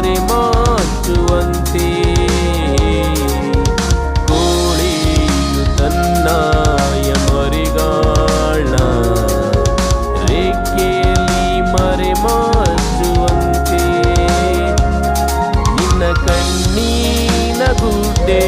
ಮರೆಮಾಚುವಂತೆ ಕೋಳಿಯು ತನ್ನ ಮರಿಗಾಳ ರೇಖೆಯಲ್ಲಿ ಮರೆಮಾಚುವಂತೆ ನಿನ್ನ ಕಣ್ಣೀನ ಗುಡ್ಡೆ